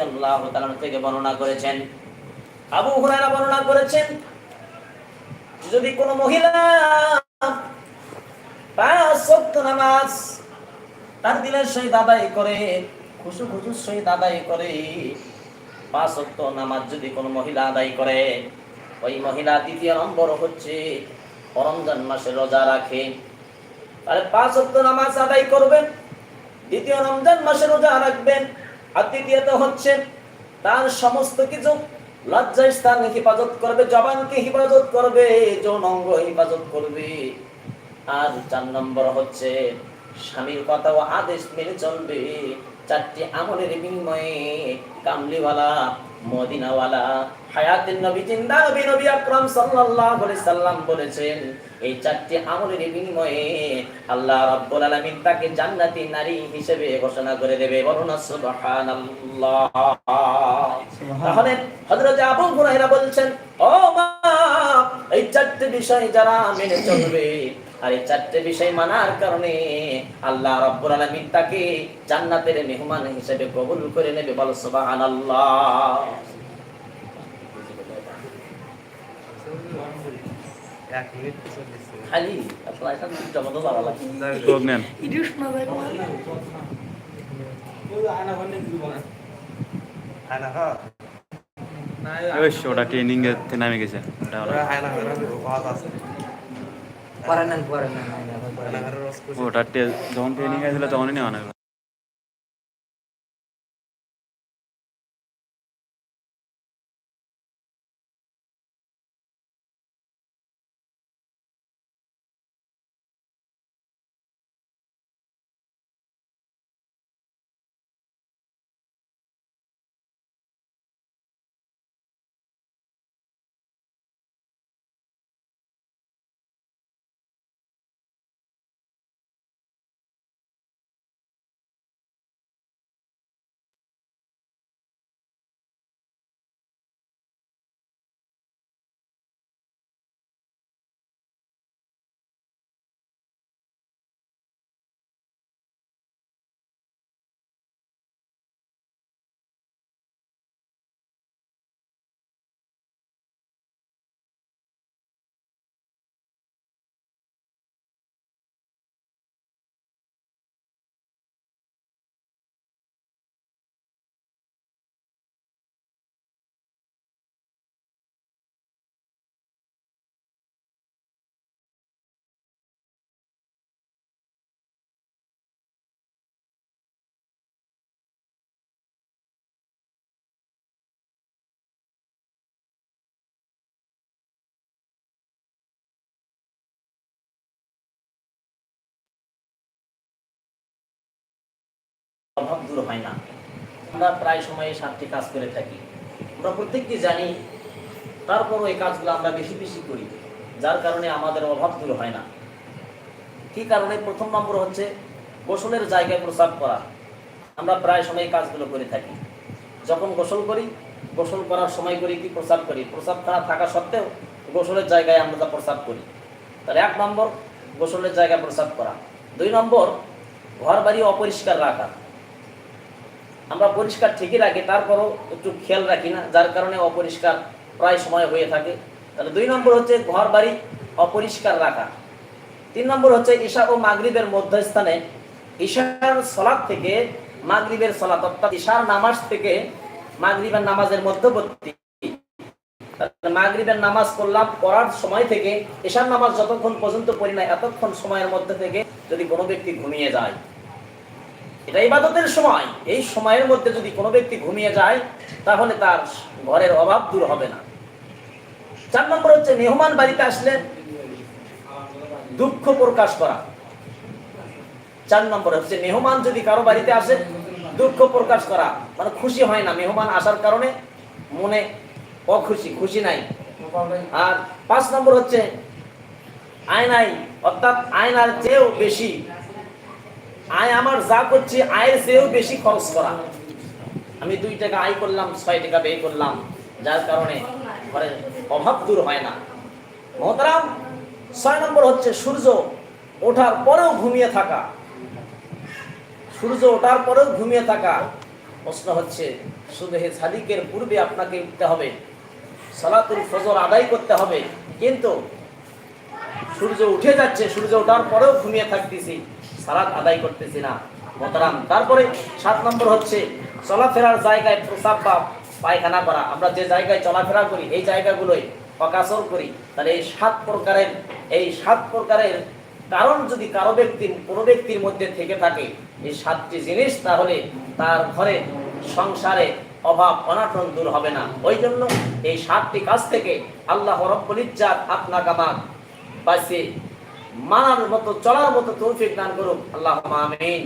রাদিয়াল্লাহু থেকে বর্ণনা করেছেন। আবু হুরায়রা বর্ণনা করেছেন, যদি কোনো মহিলা নামাজ তার দিলের সহিত আদায় করে, খুশু খুশু সহিত আদায় করে, পাঁচ নামাজ যদি কোনো মহিলা আদায় করে, ওই মহিলা দ্বিতীয় নম্বর হচ্ছে রমজান মাসে রোজা রাখে। তাহলে পাঁচ ওয়াক্ত নামাজ আদায় করবেন, দ্বিতীয় রমজান মাসে রোজা রাখবেন আর হচ্ছে তার সমস্ত কিছু। লজ্জা স্থান হেফাজত করবে, জবানকে হেফাজত করবে, যৌন অঙ্গ হেফাজত করবে। আর চার নম্বর হচ্ছে, স্বামীর কথা ও আদেশ মেনে চলবে। চারটি আমলের বিনিময়ে কামলিওয়ালা, মদিনাওয়ালা হায়াতের নবী জিন্দা নবী নবী আকরাম সাল্লাল্লাহু সাল্লাম বলেছেন এই চারটি আমলের বিনিময়ে আল্লাহ রাব্বুল আলামিন তাকে জান্নাতি নারী হিসেবে ঘোষণা করে দেবে। বলুন সুবহানাল্লাহ। তাহলে হযরত আবু হুরায়রা বলছেন ও মা এই চারটি বিষয় যারা মেনে চলবে আর এই চারটে বিষয় মানার কারণে আল্লাহ রাব্বুল আলামিন তাকে জান্নাতের মেহমান হিসেবে কবুল করে নেবে। বল সুবহানাল্লাহ। খালি আপনার এটা দুটো মতো যাওয়া লাগে। নেন। আয়না হ্যাঁ ওই ওটা ট্রেনিং এর থেকে নামে গেছে। ওটা হলো ওরা আয়না ঘরের ওয়াজ অভাব দূর হয় না। আমরা প্রায় সময় সাতটি কাজ করে থাকি। আমরা প্রত্যেককে জানি, তারপরও এই কাজগুলো আমরা বেশি বেশি করি, যার কারণে আমাদের অভাব দূর হয় না। কি কারণে? প্রথম নম্বর হচ্ছে গোসলের জায়গায় প্রসাব করা। আমরা প্রায় সময় কাজগুলো করে থাকি। যখন গোসল করি, গোসল করার সময় করি কি প্রসাব করি? প্রসাব খানা থাকা সত্ত্বেও গোসলের জায়গায় আমরা তা প্রসাব করি। তাহলে এক নম্বর, গোসলের জায়গায় প্রসাব করা। দুই নম্বর ঘর বাড়ি অপরিষ্কার রাখা। আমরা পরিষ্কার ঠিকই রাখি, তারপরও একটু খেয়াল রাখি না, যার কারণে অপরিষ্কার প্রায় সময় হয়ে থাকে। তাহলে দুই নম্বর হচ্ছে ঘর বাড়ি অপরিষ্কার রাখা। তিন নম্বর হচ্ছে ঈশা ও মাগরিবের মধ্যস্থানে ঈশার সলাদ থেকে মাগরিবের সলাত অর্থাৎ ঈশার নামাজ থেকে মাগরিবের নামাজের মধ্যবর্তী। মাগরিবের নামাজ পড়লাম, পড়ার সময় থেকে ঈশার নামাজ যতক্ষণ পর্যন্ত পড়ি না এতক্ষণ সময়ের মধ্যে থেকে যদি কোনো ব্যক্তি ঘুমিয়ে যায়। এটা ইবাদতের সময়। এই সময়ের মধ্যে যদি কোনো ব্যক্তি ঘুমিয়ে যায়, তাহলে তার ঘরের অভাব দূর হবে না। চার নম্বর হচ্ছে, মেহমান বাড়িতে আসলে দুঃখ প্রকাশ করা। চার নম্বর হচ্ছে, মেহমান যদি কারও বাড়িতে আসে, দুঃখ প্রকাশ করা। মানে খুশি হয় না, মেহমান আসার কারণে মনে অখুশি, খুশি নাই। আর পাঁচ নম্বর হচ্ছে আয়নাই অর্থাৎ আয়নার চেয়েও বেশি আয় আমার যা করছি, আয়ের চেয়েও বেশি খরচ করা। আমি দুই টাকা আয় করলাম, ছয় টাকা ব্যয় করলাম। যার কারণে ঘরের অভাব দূর হয় না। মহতারাম, ছয় নম্বর হচ্ছে সূর্য ওঠার পরেও ঘুমিয়ে থাকা। সূর্য ওঠার পরেও ঘুমিয়ে থাকা। প্রশ্ন হচ্ছে, সুবেহে সাদিকের পূর্বে আপনাকে উঠতে হবে। সালাতুল ফজর আদায় করতে হবে। কিন্তু সূর্য উঠে যাচ্ছে, সূর্য ওঠার পরেও ঘুমিয়ে থাকতেছি, সালাত আদায় করতেছি না মতরাম তারপরে সাত নম্বর হচ্ছে, চলাফেরার জায়গায় প্রসাব বা পায়খানা করা। আমরা যে জায়গায় চলাফেরা করি, এই জায়গাগুলোয় অকাসর করি। তাহলে এই সাত প্রকারের, এই সাত প্রকারের কারণ যদি কারও ব্যক্তির, কোনো ব্যক্তির মধ্যে থেকে থাকে, এই সাতটি জিনিস, তাহলে তার ঘরে সংসারে অভাব, অনাটন দূর হবে না। ওই জন্য এই সাতটি কাজ থেকে আল্লাহ রব্বুল ইজ্জাত আপনাকে আমার বাসে মানার মতো চলার মতো তৌফিক দান করুন। আল্লাহ আমিন।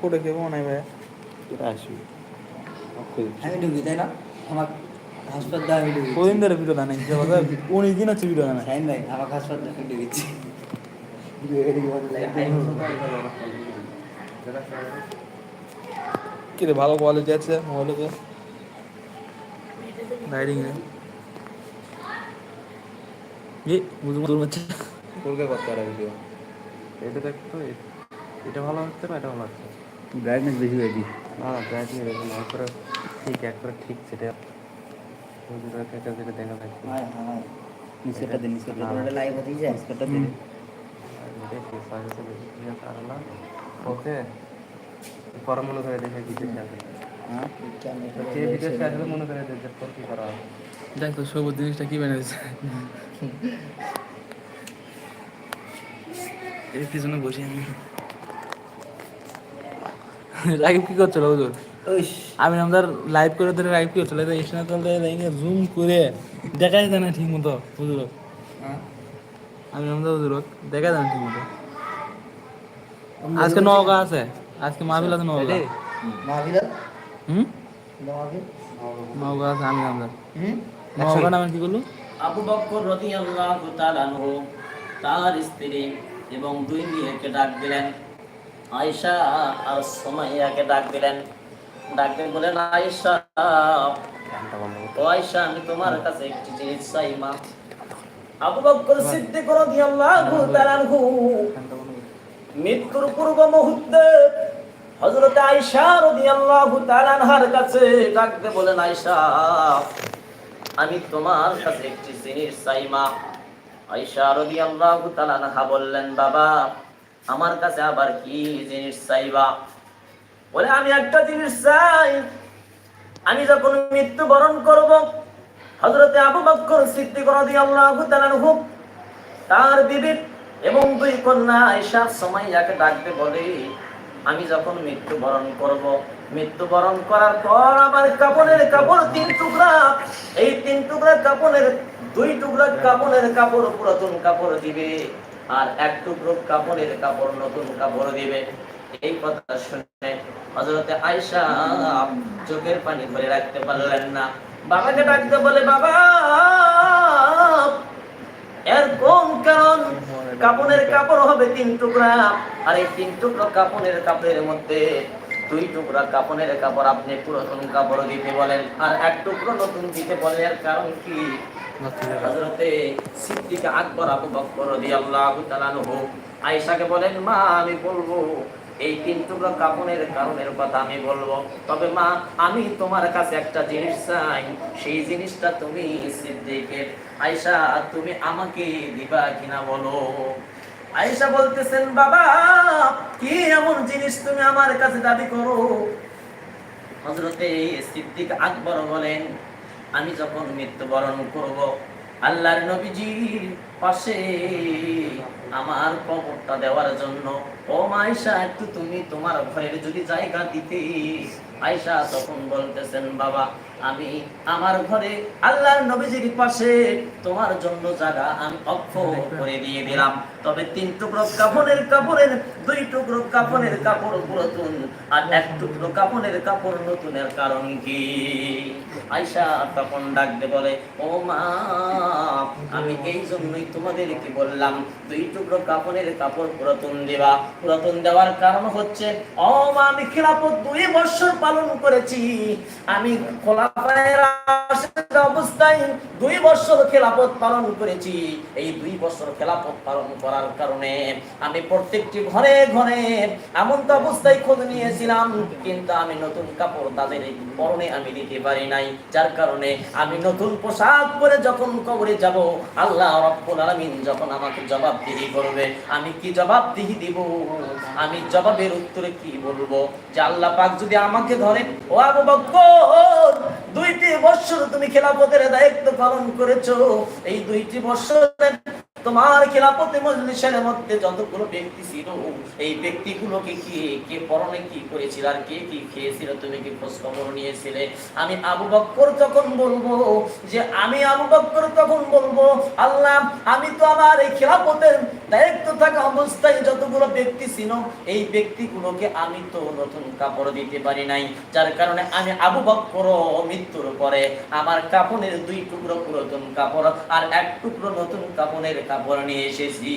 কোটে কে মনে ভাই আসবি। আমি ঢুকি তাই না? আমার হাসপাতাল আমি ঢুকি কদিন ধরে ভিডিও না নাই উনিশ দিন হচ্ছে ভিডিও না সাইন ভাই আমার হাসপাতাল আমি ঢুকেছি কি রে ভালো কোয়ালিটি আছে মোবাইলে এ ভিডিও? এটা দেখ তো এটা ভালো হচ্ছে না এটা ভালো হচ্ছে ব্রাইটনেস বেশি হয়েছি না না ব্রাইটনেস দেখুন একবারে ঠিক একবারে ঠিক সেটা। এটা এটা যেটা দেখা হ্যাঁ হ্যাঁ। দিন ওটা লাইভ যায়। নিচেরটা দিন দেখি সাইজে বেশি না। ওকে পরে মনে করে দেখে কিছু খেয়াল হ্যাঁ যে ভিডিও আসলে মনে করে দেখে তোর কি করা হবে? দেখ তো সবুজ জিনিসটা কি বানিয়েছে এর পিছনে বসে আমি। রাকিব কি করছিল হুজুর? আমি আমাদের লাইভ করে ধরে লাইভ কি করছিল স্টেশনে চলতে জুম করে দেখাই যায় না ঠিক মতো হুজুর। হ্যাঁ। আমি আমাদের হুজুর দেখা যায় না ঠিক মতো আজকে নওগা আছে আজকে মাহফিল আছে নওগা। মাহফিলা? হুম? নওগা? আছে আমি আমাদের হুম? নওগা নামে কি করল আবু বকর রাদিয়াল্লাহু তাআলা আনহু তার স্ত্রী এবং দুই মেয়েকে ডাক দিলেন। আয়েশা, আর সুমাইয়াকে ডাক দিলেন। ডাক দিয়ে বলেন করতে ও আয়েশা, আমি তোমার কাছে একটি জিনিস চাই, মা। আবু বকর সিদ্দিক রাদিয়াল্লাহু মৃত্যুর পূর্ব মুহূর্তে হযরত আয়েশা রাদিয়াল্লাহু তাআলা কাছে ডাকতে বলেন আয়েশা, আমি তোমার কাছে একটি জিনিস চাই, মা। আয়েশা রাদিয়াল্লাহু তাআলা বললেন, বাবা আমার কাছে আবার কি জিনিস চাইবা? বলে, আমি একটা জিনিস চাই। আমি যখন মৃত্যুবরণ করব, হযরতে আবু বকর সিদ্দিক রাদিয়াল্লাহু তাআলা আনহু, তার বিবি এবং দুই কন্যা আয়েশার সময় যাকে ডাকতে বলে, আমি যখন মৃত্যু মৃত্যুবরণ করব, মৃত্যুবরণ করার পর আমার কাপড়ের কাপড় তিন টুকরা, এই তিন টুকরা কাপড়ের দুই টুকরা কাপড়ের কাপড় পুরাতন কাপড় দিবে। আর এক টুকরো কাপড়ের কাপড়, নতুন কাপড় দিবে। এই কথা শুনে হজরতে আয়সা চোখের পানি ধরে রাখতে পারলেন না। বাবাকে ডাকতে বলে, বাবা, এর কোন কারণ? কাপড়ের কাপড় হবে তিন টুকরা, আর এই তিন টুকরো কাপড়ের কাপড়ের মধ্যে দুই টুকরা কাপড়ের কাপড় আপনি পুরাতন কাপড় দিতে বলেন। আর এক টুকরো নতুন দিতে বলেন এর কারণ কি? হযরতে সিদ্দিক আকবর আবু বকর রাদিয়াল্লাহু তাআলা আনহু আয়েশাকে বলেন মা আমি বলব এই তিন টুকরো কাপড়ের কারণের কথা আমি বলব। তবে মা আমি তোমার কাছে একটা জিনিস চাই। সেই জিনিসটা তুমি সিদ্দিকের। আয়েশা তুমি আমাকে দিবা কিনা বলো? আয়েশা বলতেছেন, বাবা, কি এমন জিনিস তুমি আমার কাছে দাবি করো? হজরতে সিদ্দিক আকবর বলেন, আমি যখন মৃত্যুবরণ করব, আল্লাহর নবীজির পাশে আমার কবরটা দেওয়ার জন্য, ও মাইশা একটু তুমি তোমার ঘরের যদি জায়গা দিতে। আয়সা তখন বলতেছেন, বাবা আমি আমার ঘরে আল্লাহর নবীজির পাশে তোমার জন্য জায়গা আমি অক্ষ করে দিয়ে দিলাম। তবে তিন টুকরো কাপড়ের কাপড়ের, দুই টুকরো কাপড়ের কাপড় পুরাতন, আর এক টুকরো কাপড়ের কাপড় নতুনের কারণ কি? আয়সা তখন ডাকতে বলে, ও মা, আমি এই জন্যই তোমাদেরকে বললাম, দুই টুকরো কাপড়ের কাপড় পুরাতন দেওয়া। পুরাতন দেওয়ার কারণ হচ্ছে, ও মা, আমি খিলাফত দুই বছর পালন করেছি। আমি রাশেদ আমি প্রত্যেকটি ঘরে ঘরে এমন তো অবস্থায় খোঁজ নিয়েছিলাম, কিন্তু আমি নতুন কাপড় তাদের পরনে আমি দিতে পারি নাই। যার কারণে আমি নতুন পোশাক পরে যখন কবরে যাব, আল্লাহ আলামিন যখন আমাকে জবাবদিহি করবে, আমি কি জবাবদিহি দিব? আমি জবাবের উত্তরে কি বলব? যে আল্লাহ পাক যদি আমাকে ধরে ও আবু বকর দুইটি বছর তুমি খেলাফতের দায়িত্ব পালন করেছ। এই দুইটি বছরের তোমার খেলাপথে মজলিসের মধ্যে যতগুলো ব্যক্তি ছিল, এই ব্যক্তিগুলোকে কি, কে পরনে কি করেছিল আর কে কি খেয়েছিল, তুমি কি খোঁজ খবর নিয়েছিলে? আমি আবু বক্কর তখন বলব যে, আমি আবু বক্কর তখন বলব, আল্লাহ, আমি তো আমার এই খেলাপথের দায়িত্ব থাকা অবস্থায় যতগুলো ব্যক্তি ছিল, এই ব্যক্তিগুলোকে আমি তো নতুন কাপড় দিতে পারি নাই। যার কারণে আমি আবু বক্কর মৃত্যুর পরে আমার কাপড়ের দুই টুকরো পুরাতন কাপড় আর এক টুকরো নতুন কাপড়ের কাপড় নিয়ে এসেছি।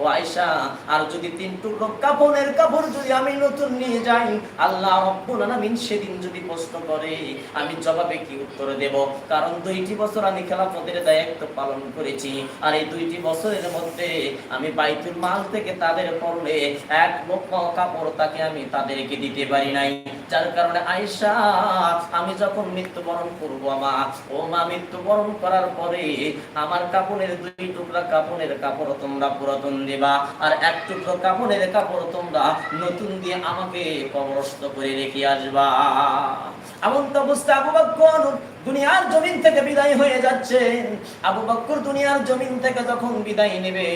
ও আয়সা আর যদি তিন টুকরো কাপড়ের কাপড় যদি আমি নতুন নিয়ে যাই, আল্লাহ রব্বুল আলামিন সেদিন যদি প্রশ্ন করে, আমি জবাবে কি উত্তর দেব? কারণ দুইটি বছর আমি খেলাফতের দায়িত্ব পালন করেছি, আর এই দুইটি বছরের মধ্যে আমি বাইতুল মাল থেকে তাদের পরনে এক লক্ষ কাপড় তাকে আমি তাদেরকে দিতে পারি নাই। যার কারণে আয়সা আমি যখন মৃত্যুবরণ করব মা ও মা মৃত্যুবরণ করার পরে আমার কাপড়ের দুই টুকরা কাপড়ের কাপড় তোমরা পুরাতন দেবা, আর এক টুকরো কাপড়ের কাপড় তোমরা নতুন দিয়ে আমাকে কবরস্থ করে রেখে আসবা। এমন তো অবস্থা, আবু দুনিয়ার জমিন থেকে বিদায় হয়ে যাচ্ছেন আবু বকর দুনিয়ার জমিন থেকে যখন বিদায় নেবে,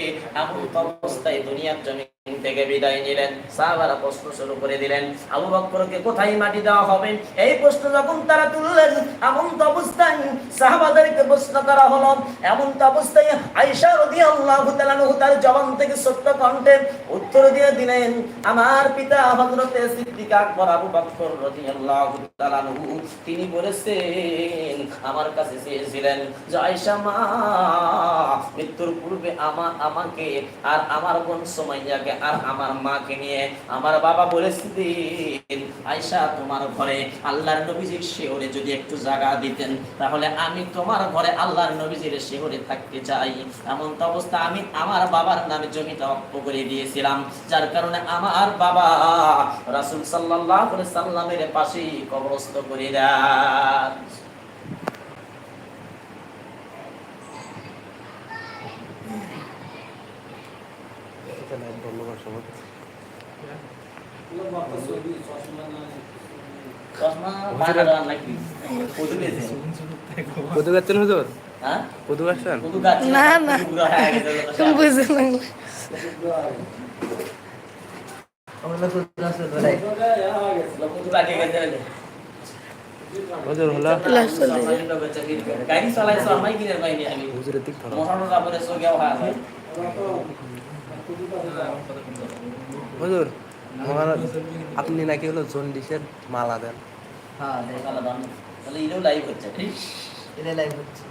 এমন অবস্থায় দুনিয়ার জমিন থেকে বিদায় নিলেন। সাহাবারা প্রশ্ন শুরু করে দিলেন, আবু বকরকে কোথায় মাটি দেওয়া হবে? এই প্রশ্ন যখন তারা তুললেন, এমন তো অবস্থায় সাহাবাদেরকে প্রশ্ন করা হলো। এমন তো অবস্থায় তার জবান থেকে সত্য কণ্ঠে উত্তর দিয়ে দিলেন, আমার পিতা হযরতে সিদ্দিক আকবর আবু আনহু, তিনি বলেছেন আমার কাছে চেয়েছিলেন মৃত্যুর পূর্বে আমা, আমাকে আর আমার বোন সুমাইয়াকে আর আমার মাকে নিয়ে আমার বাবা বলেছিলেন আয়সা তোমার ঘরে আল্লাহর নবীজির শেহরে যদি একটু জায়গা দিতেন, তাহলে আমি তোমার ঘরে আল্লাহর নবীজির শেহরে থাকতে চাই। এমন তো অবস্থা আমি আমার বাবার নামে জমিটা অক্ষ করে দিয়েছিলাম, যার কারণে আমার বাবা রাসূল আলাইহি সাল্লামের পাশেই কবরস্থ করে দেন ধন্যবাদ সবাই? কদু গাচ্ছেন হুজুর? কদু গাচ্ছেন কদু না, না। কদু গেছে লোকটা। বুঝে লাগল আমরা তো রাস্তা ধরে কদু লাগিয়ে গেছে রে। হুজুর হলো গাড়ি চালাইছো আমি কিনে পাইনি আমি হুজুরের দিক ধরো হুজুর মহারাজ আপনি নাকি হলো জন্ডিসের মালা দেন। হ্যাঁ তাহলে ইলেও লাইভ হচ্ছে এটা লাইভ হচ্ছে।